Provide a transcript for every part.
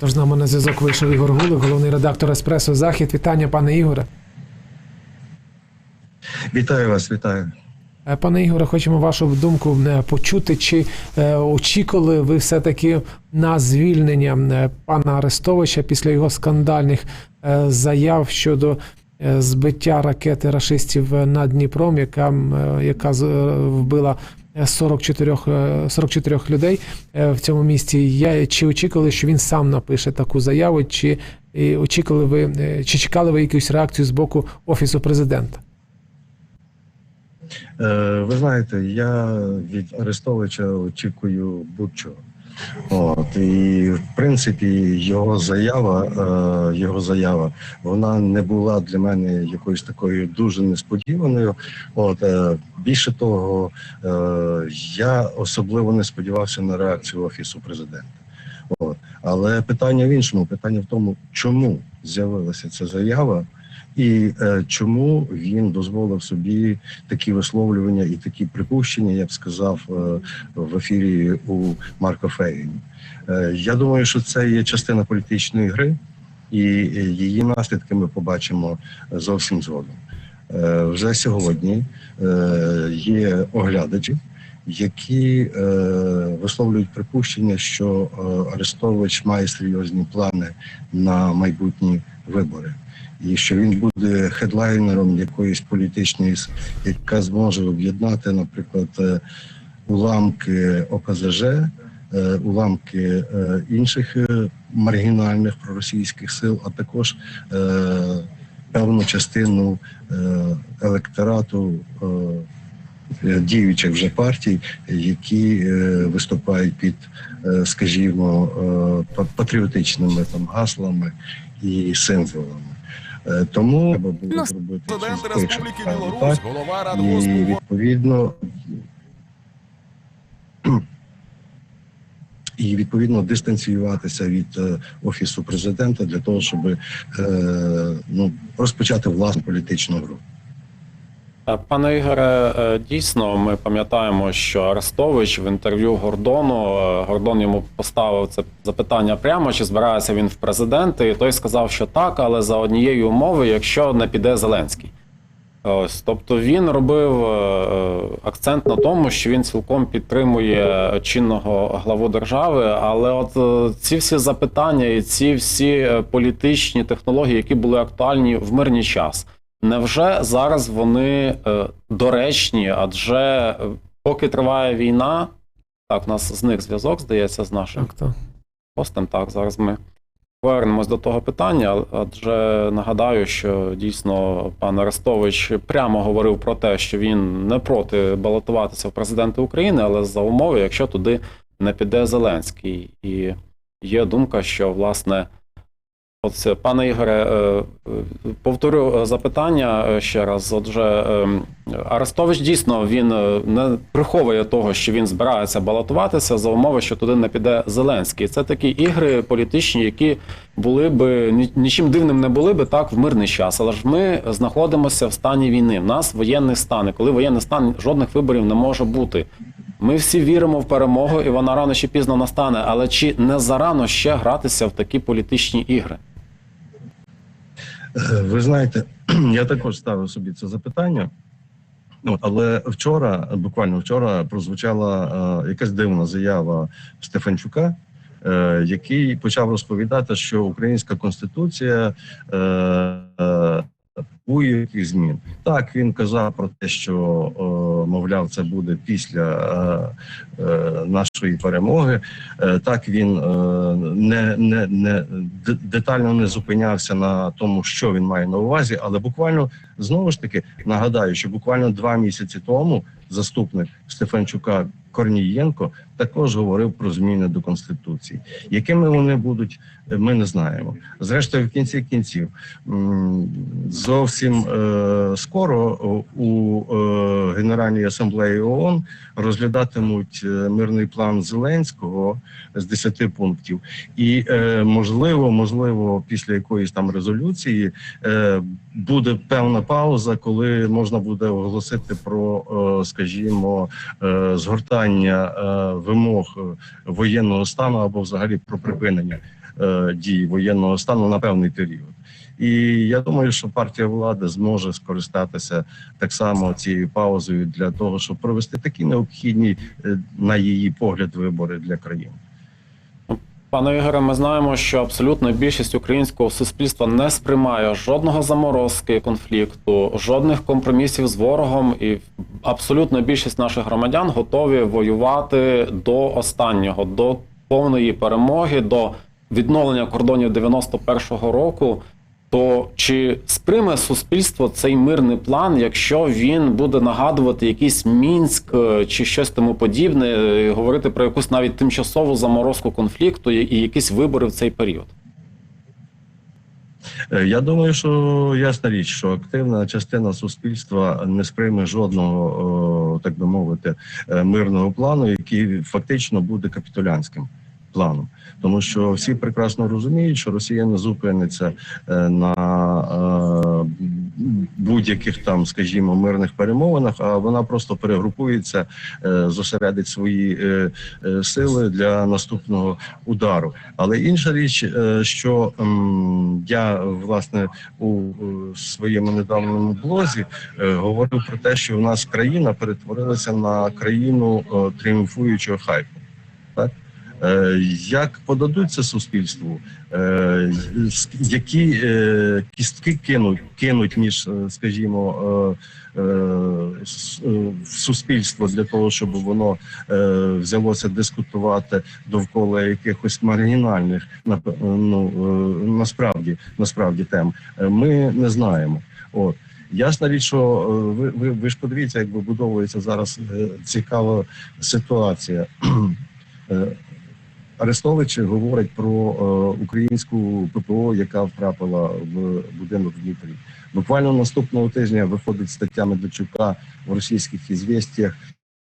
Тож з нами на зв'язок вийшов Ігор Гулик, головний редактор Еспресо Захід. Вітання, пане Ігоре. Вітаю вас, вітаю. Е, Пане Ігоре, хочемо вашу думку е, почути. Чи е, очікували ви все-таки на звільнення пана Арестовича після його скандальних заяв щодо збиття ракети рашистів над Дніпром, яка, яка вбила 44, е, 44 людей е, в цьому місті? Я, чи очікували, що він сам напише таку заяву, чи очікували ви, е, чи чекали ви якусь реакцію з боку Офісу президента? Е, ви знаєте, я від Арестовича очікую будь-чого. От і в принципі його заява, е, його заява, вона не була для мене якоюсь такою дуже несподіваною. От е, більше того, е, я особливо не сподівався на реакцію офісу президента. От але питання в іншому: питання в тому, чому з'явилася ця заява. І е, чому він дозволив собі такі висловлювання і такі припущення, я б сказав, е, в ефірі у Марко Фейгіні. Е, я думаю, що це є частина політичної гри, і її наслідки ми побачимо зовсім згодом. Е, вже сьогодні е, є оглядачі, які е, висловлюють припущення, що е, Арестович має серйозні плани на майбутні вибори і що він буде хедлайнером якоїсь політичної, яка зможе об'єднати, наприклад, е, уламки ОПЗЖ, е, уламки е, інших маргінальних проросійських сил, а також певну частину електорату. Діючих вже партій, які виступають під, скажімо, патріотичними там гаслами і символами. Е, Тому треба було Ну, зробити Президент Республіки Білорусь, так, голова і Радгоспу відповідно і відповідно дистанціюватися від е, офісу президента для того, щоб е, ну розпочати власну політичну гру. Е, Пане Ігоре, е, дійсно, ми пам'ятаємо, що Арестович в інтерв'ю Гордону е, Гордон йому поставив це запитання прямо, чи збирається він в президенти, і той сказав, що так, але за однієї умови, якщо не піде Зеленський. Ось, тобто він робив акцент на тому, що він цілком підтримує чинного главу держави. Але от ці всі запитання і ці всі політичні технології, які були актуальні в мирний час, невже зараз вони е, доречні? Адже е, поки триває війна, так, у нас зник зв'язок, здається, з нашим Так, так. постом. Так, зараз ми повернемось до того питання, адже нагадаю, що дійсно пан Арестович прямо говорив про те, що він не проти балотуватися в президенти України, але за умови, якщо туди не піде Зеленський. І є думка, що власне. От пане Ігоре, е, е, повторю е, запитання е, ще раз. Отже, е, Арестович дійсно він е, не приховує того, що він збирається балотуватися за умови, що туди не піде Зеленський. Це такі ігри політичні, які були би нічим дивним не були би так в мирний час. Але ж ми знаходимося в стані війни. В нас воєнний стан. І коли воєнний стан жодних виборів не може бути. Ми всі віримо в перемогу, і вона рано чи пізно настане. Але чи не зарано ще гратися в такі політичні ігри? Е, Ви знаєте, я також ставив собі це запитання. Ну, але вчора, буквально вчора, прозвучала е, якась дивна заява Стефанчука, е, який почав розповідати, що українська конституція потребує яких змін. Так він казав про те, що е, мовляв, це буде після е, е, нашої перемоги. Так він не, не, не детально не зупинявся на тому, що він має на увазі, але буквально знову ж таки нагадаю, що буквально два місяці тому заступник Стефанчука Корнієнко також говорив про зміни до конституції. Якими вони будуть, е, ми не знаємо. Зрештою, в кінці кінців зовсім е, скоро у е, Генеральній асамблеї ООН розглядатимуть мирний план Зеленського з 10 пунктів, і можливо, можливо, після якоїсь там резолюції буде певна пауза, коли можна буде оголосити про, скажімо, е, згортання е, вимог е, воєнного стану або взагалі про припинення е, дії воєнного стану на певний період. І я думаю, що партія влади зможе скористатися так само цією паузою для того, щоб провести такі необхідні, на її погляд, вибори для країни. Пане Ігоре, ми знаємо, що абсолютна більшість українського суспільства не сприймає жодного заморозки конфлікту, жодних компромісів з ворогом, і абсолютна більшість наших громадян готові воювати до останнього, до повної перемоги, до відновлення кордонів 91-го року. То чи сприйме суспільство цей мирний план, якщо він буде нагадувати якийсь мінськ е, чи щось тому подібне, е, говорити про якусь навіть тимчасову заморозку конфлікту і якісь вибори в цей період? Е, Я думаю, що ясна річ, що активна частина суспільства не сприйме жодного, так би мовити, мирного плану, який фактично буде капітулянським планом, тому що всі прекрасно розуміють, що Росія не зупиниться е, на е, будь-яких там, скажімо, мирних перемовинах, а вона просто перегрупується, е, зосередить свої сили для наступного удару. Але інша річ, що я власне у своєму недавньому блозі говорив про те, що у нас країна перетворилася на країну тріумфуючого хайпу. Е, Як подадуться суспільству, е, які е, кістки кинуть, кинуть між, скажімо, в суспільство для того, щоб воно взялося дискутувати довкола якихось маргінальних ну, насправді насправді тем, ми не знаємо. От. Ясна річ, що ви, ви, ви ж подивіться, як вибудовується зараз цікава ситуація. Арестовичі говорять про е, українську ППО, яка втрапила в будинок в Дніпрі. Буквально наступного тижня виходить стаття Медведчука в російських ізвістіях,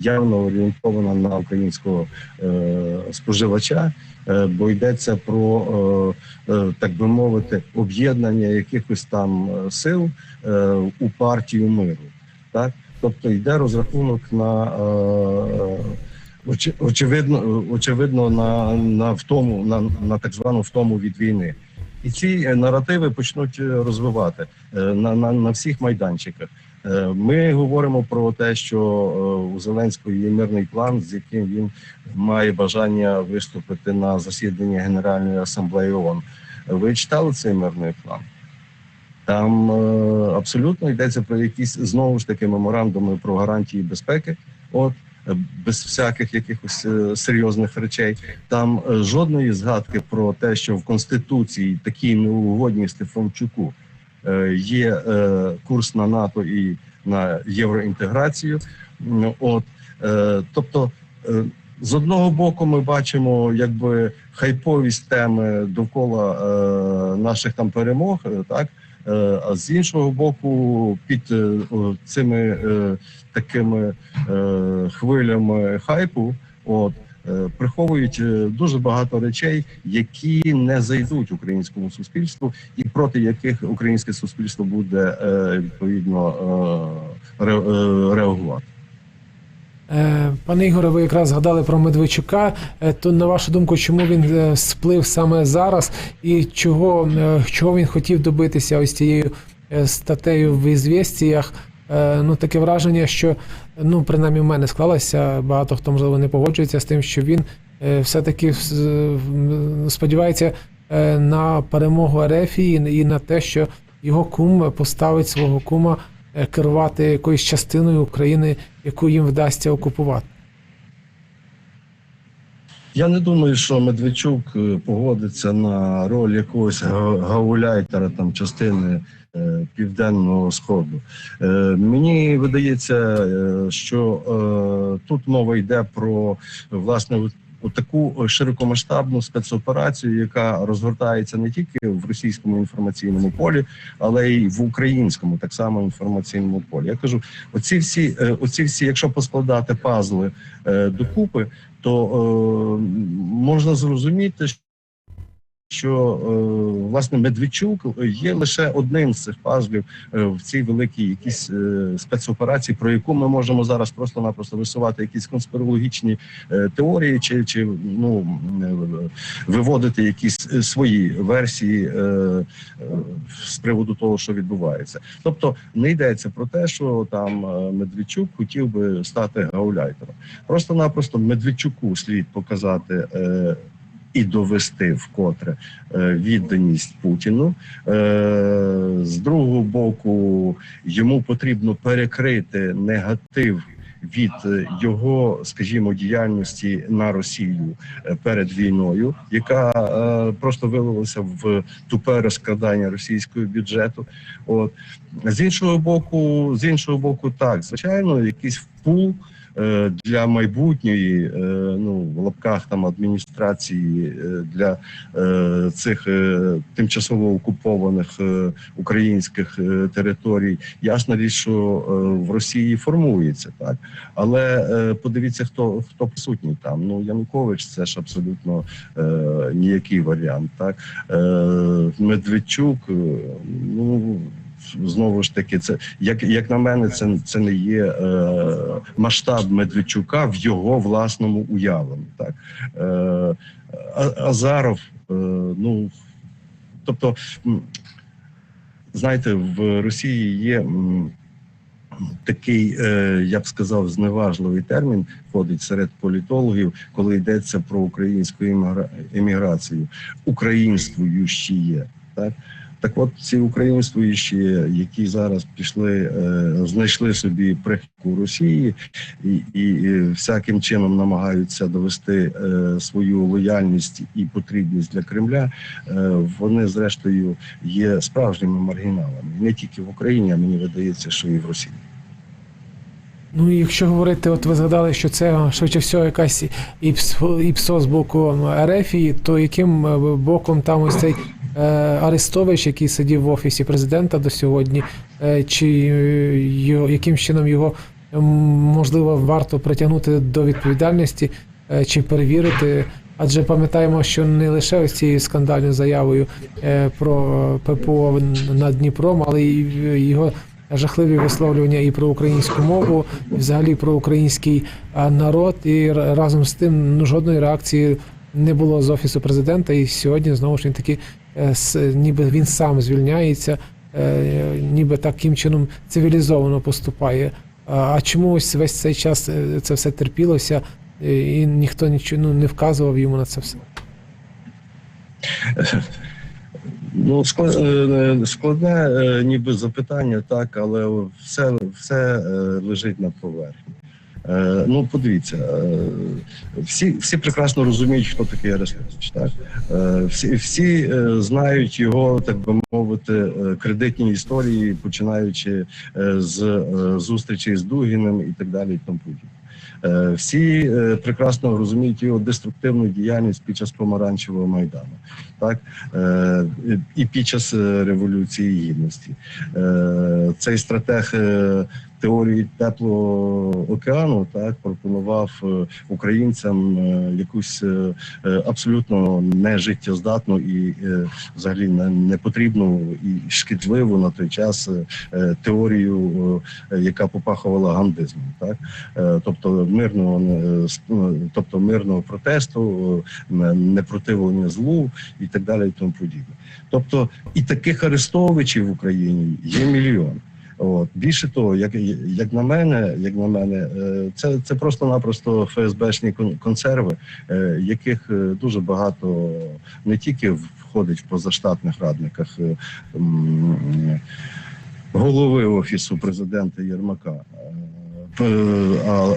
явно орієнтована на українського е, споживача, е, бо йдеться про, е, е, так би мовити, об'єднання якихось там е, сил е, у партію миру. Так? Тобто йде розрахунок на е, очевидно, очевидно на, на втому, на, на так звану втому від війни. І ці е, наративи почнуть е, розвивати е, на, на, на всіх майданчиках. Ми говоримо про те, що у Зеленського є мирний план, з яким він має бажання виступити на засіданні Генеральної асамблеї ООН. Ви читали цей мирний план? Там абсолютно йдеться про якісь знову ж таки меморандуми про гарантії безпеки. От без всяких якихось е, серйозних речей. Там е, жодної згадки про те, що в конституції такій неугодній Стефанчуку е, є е, курс на НАТО і на євроінтеграцію. От е, тобто. е, з одного боку, ми бачимо якби хайповість теми довкола е, наших там перемог, е, так Е, а з іншого боку, під е, цими е, такими е, хвилями хайпу, от е, приховують е, дуже багато речей, які не зайдуть українському суспільству, і проти яких українське суспільство буде е, відповідно е, ре- е, реагувати. Е, Пане Ігоре, ви якраз згадали про Медведчука. Е, То на вашу думку, чому він е, сплив саме зараз, і чого, чого він хотів добитися ось цією статтею в ізвістіях? Е, Ну, таке враження, що ну, принаймні в мене склалося. Багато хто можливо не погоджується з тим, що він все-таки сподівається на перемогу Ерефії і на те, що його кум поставить свого кума керувати якоюсь частиною України, яку їм вдасться окупувати. Я не думаю, що Медведчук е, погодиться на роль якогось гауляйтера там частини е, південного сходу. Е, мені видається, е, що е, тут мова йде про власне таку широкомасштабну спецоперацію, яка розгортається не тільки в російському інформаційному полі, але й в українському так само інформаційному полі. Я кажу, оці всі, е, оці всі, якщо поскладати пазли е, докупи, то е, можна зрозуміти, що е, власне Медведчук є лише одним з цих пазлів е, в цій великій якійсь е, спецоперації, про яку ми можемо зараз просто-напросто висувати якісь конспірологічні е, теорії, чи, чи ну е, виводити якісь е, свої версії е, е, з приводу того, що відбувається. Тобто не йдеться про те, що там е, Медведчук хотів би стати гауляйтером. Просто-напросто Медведчуку слід показати. І довести вкотре е, відданість Путіну. Е, З другого боку, йому потрібно перекрити негатив від е, його, скажімо, діяльності на Росію перед війною, яка просто вилилася в тупе розкрадання російського бюджету. От з іншого боку, з іншого боку, так звичайно, якийсь пул е, для майбутньої, е, ну в лапках там адміністрації е, для е, цих е, тимчасово окупованих е, українських е, територій. Ясна річ, що е, в Росії формується так, але е, подивіться, хто хто присутній там. Ну Янукович це ж абсолютно е, ніякий варіант. Так е, Медведчук, е, ну. Знову ж таки, це як, як на мене, це, це не є е, масштаб Медведчука в його власному уявленні. Так е, Азаров, е, ну тобто, знаєте, в Росії є такий, е, я б сказав, зневажливий термін входить серед політологів, коли йдеться про українську еміграцію, українствуючі є. Так? Так от ці українствуючі, які зараз пішли, е, знайшли собі прихильку Росії і, і, всяким чином намагаються довести е, свою лояльність і потрібність для Кремля, е, вони зрештою є справжніми маргіналами не тільки в Україні, а мені видається, що і в Росії. Ну, якщо говорити, от ви згадали, що це швидше всього якась ІПСО, ІПСО з боку Ерефії, то яким боком там ось цей Арестович, який сидів в офісі президента до сьогодні, е, чи е, яким чином його можливо варто притягнути до відповідальності е, чи перевірити? Адже пам'ятаємо, що не лише ось цією скандальною заявою е, про ППО над Дніпром, але й його жахливі висловлювання і про українську мову, і взагалі про український народ. І разом з тим ну, жодної реакції не було з офісу президента. І сьогодні знову ж таки, е, ніби він сам звільняється, е, ніби таким чином цивілізовано поступає. А а чому ось весь цей час е, це все терпілося, е, і ніхто нічого ну, не вказував йому на це все? Ну, е, складне, е, ніби запитання, так, але все, все е, лежить на поверхні. Е, Ну, подивіться, е, всі, всі прекрасно розуміють, хто такий Арестович. Так? Е, Всі, всі знають його, так би мовити, кредитні історії, починаючи з зустрічей з Дугіним і так далі. І тому Всі прекрасно розуміють його деструктивну діяльність під час помаранчевого майдану, так і під час революції гідності. Цей стратег теорії теплого океану так пропонував е, українцям е, якусь е, абсолютно нежиттєздатну і взагалі не- непотрібну і шкідливу на той час теорію, яка попахувала гандизмом, так тобто мирного тобто мирного протесту, не- непротивлення злу і так далі, і тому подібне. Тобто і таких арестовичів в Україні є мільйон. От більше того, як, як на мене, як на мене, е, це, це просто-напросто ФСБшні кон- консерви, е, яких е, дуже багато не тільки входить в позаштатних радниках голови офісу президента Єрмака.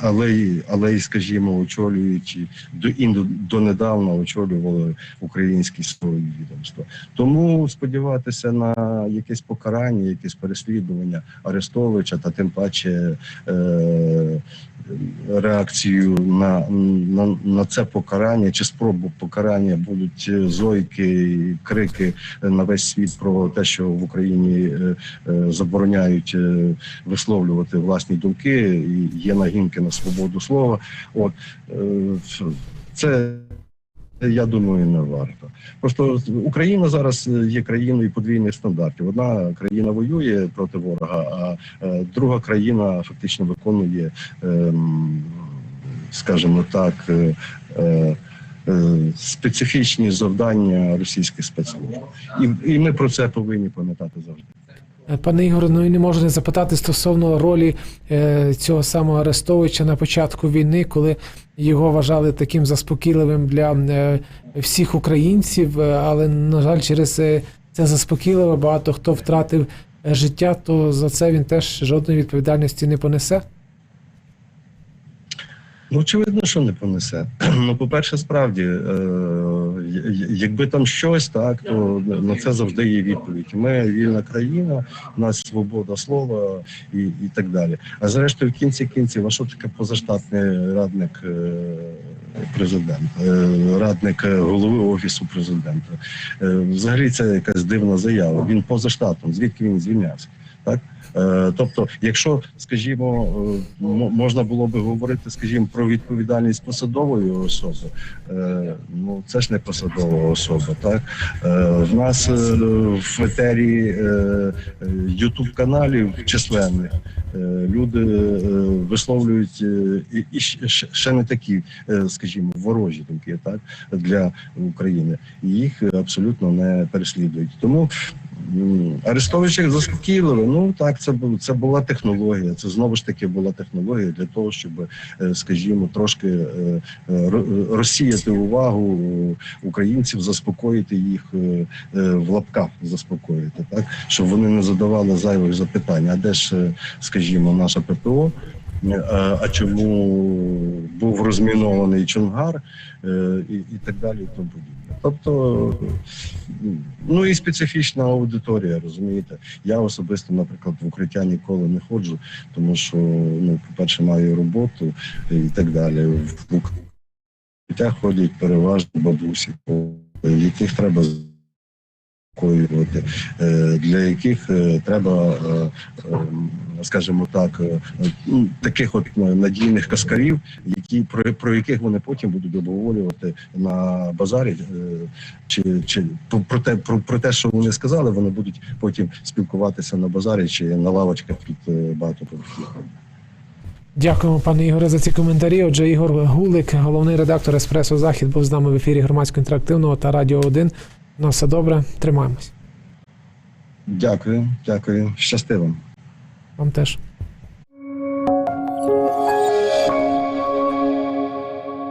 Але й, але й, скажімо, очолюючи до і до- донедавна очолювали українські свої відомства. Тому сподіватися на якесь покарання, якесь переслідування Арестовича, та тим паче е, реакцію на, на, на це покарання чи спробу покарання будуть е, зойки, крики на весь світ про те, що в Україні е, е, забороняють е, висловлювати власні думки, і є нагінки на свободу слова. От е, це Я думаю, не варто. Просто Україна зараз є країною подвійних стандартів. Одна країна воює проти ворога, а е, друга країна фактично виконує, ем, скажімо так, е, е, е, специфічні завдання російських спецслужб. І ми про це повинні пам'ятати завжди. Е, Пане Ігоре, ну і не можу не запитати стосовно ролі е, цього самого Арестовича на початку війни, коли його вважали таким заспокійливим для е, всіх українців, але на жаль, через це заспокійливе багато хто втратив життя, то за це він теж жодної відповідальності не понесе. Ну, очевидно, що не понесе. Ну, по-перше, справді, е, якби там щось, так, то на це завжди є відповідь. Ми вільна країна, у нас свобода слова і, і так далі. А зрештою, в кінці кінців, а що таке позаштатний радник е, президента, е, радник е, голови офісу президента? Взагалі це якась дивна заява. Він поза штатом, звідки він звільнявся? Так? Е, Тобто, якщо, скажімо, е, можна було би говорити, скажімо, про відповідальність посадової особи, е, ну це ж не посадова особа. Так в нас в етері Ютуб каналів численних люди висловлюють і, ще- не такі, скажімо, ворожі думки, так для України. І їх абсолютно не переслідують. Тому М, Арестович як заспокійливий. Ну так, це був це була технологія. Це знову ж таки була технологія для того, щоб, е, скажімо, трошки е, е, розсіяти увагу українців, заспокоїти їх в лапках, заспокоїти, так щоб вони не задавали зайвих запитань. А де ж, скажімо, наша ППО? Е, А, чому був розмінований Чонгар е, і, і так далі, і тому подібне. Тобто, ну і специфічна аудиторія, розумієте. Я особисто, наприклад, в укриття ніколи не ходжу, тому що, ну, по-перше, маю роботу і так далі. В укриття ходять переважно бабусі, яких треба заспокоювати, е, для яких е, треба, е, скажімо так, ну, таких от надійних каскарів, які про, про яких вони потім будуть обговорювати на базарі, чи, чи про, те, про, про те, що вони сказали, вони будуть потім спілкуватися на базарі чи на лавочках під багатоповерхівками. Дякуємо, пане Ігоре, за ці коментарі. Отже, Ігор Гулик, головний редактор Еспресо Захід, був з нами в ефірі громадського інтерактивного та Радіо 1. На все добре, тримаємось. Дякую, дякую, щастиво. Вам теж.